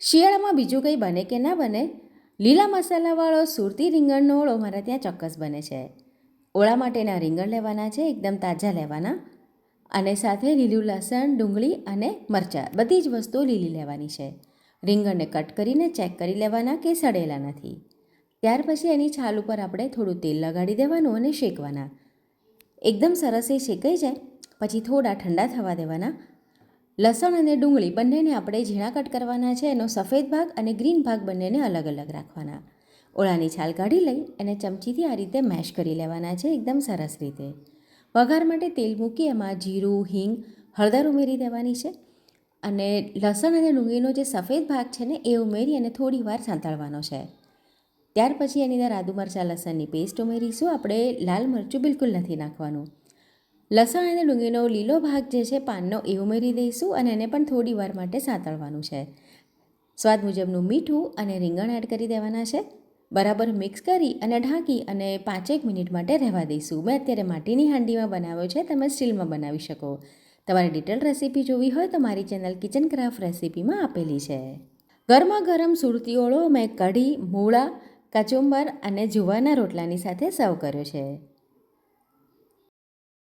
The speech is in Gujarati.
શિયાળામાં બીજું કંઈ બને કે ના બને? લીલા મસાલાવાળો સુરતી રીંગણનો ઓળો મારા ત્યાં ચોક્કસ બને છે. ઓળા માટેના રીંગણ લેવાના છે, એકદમ તાજા લેવાના. અને સાથે લીલું લસણ, ડુંગળી અને મરચાં, બધી જ વસ્તુઓ લીલી લેવાની છે. રીંગણને કટ કરીને ચેક કરી લેવાના કે સડેલા નથી. ત્યાર પછી એની છાલ ઉપર આપણે થોડું તેલ લગાડી દેવાનું અને શેકવાના. એકદમ સરસ એ શેકાઈ જાય, પછી થોડા ઠંડા થવા દેવાના. લસણ અને ડુંગળી બંનેને આપણે ઝીણા કટ કરવાના છે, એનો સફેદ ભાગ અને ગ્રીન ભાગ બંનેને અલગ અલગ રાખવાના. ઓળાની છાલ કાઢી લઈ અને ચમચીથી આ રીતે મેશ કરી લેવાના છે, એકદમ સરસ રીતે. વઘાર માટે તેલ મૂકી એમાં જીરું, હિંગ, હળદર ઉમેરી દેવાની છે અને લસણ અને ડુંગળીનો જે સફેદ ભાગ છે ને, એ ઉમેરી અને થોડી વાર સાંતળવાનો છે. ત્યાર પછી એની અંદર આદુ મરચાં, લસણની પેસ્ટ ઉમેરીશું. આપણે લાલ મરચું બિલકુલ નથી નાખવાનું. લસણ અને ડુંગળીનો લીલો ભાગ જે છે પાનનો એ ઉમેરી દઈશું અને એને પણ થોડી વાર માટે સાંતળવાનું છે. સ્વાદ મુજબનું મીઠું અને રીંગણ એડ કરી દેવાના છે. બરાબર મિક્સ કરી અને ઢાંકી અને પાંચેક મિનિટ માટે રહેવા દઈશું. મેં અત્યારે માટીની હાંડીમાં બનાવ્યો છે, તમે સ્ટીલમાં બનાવી શકો. તમારે ડિટેલ રેસીપી જોવી હોય તો મારી ચેનલ કિચન ક્રાફ્ટ રેસીપીમાં આપેલી છે. ગરમા ગરમ સુરતી ઓળો મેં કઢી, મૂળા, કચુંબર અને જુવારના રોટલાની સાથે સર્વ કર્યો છે.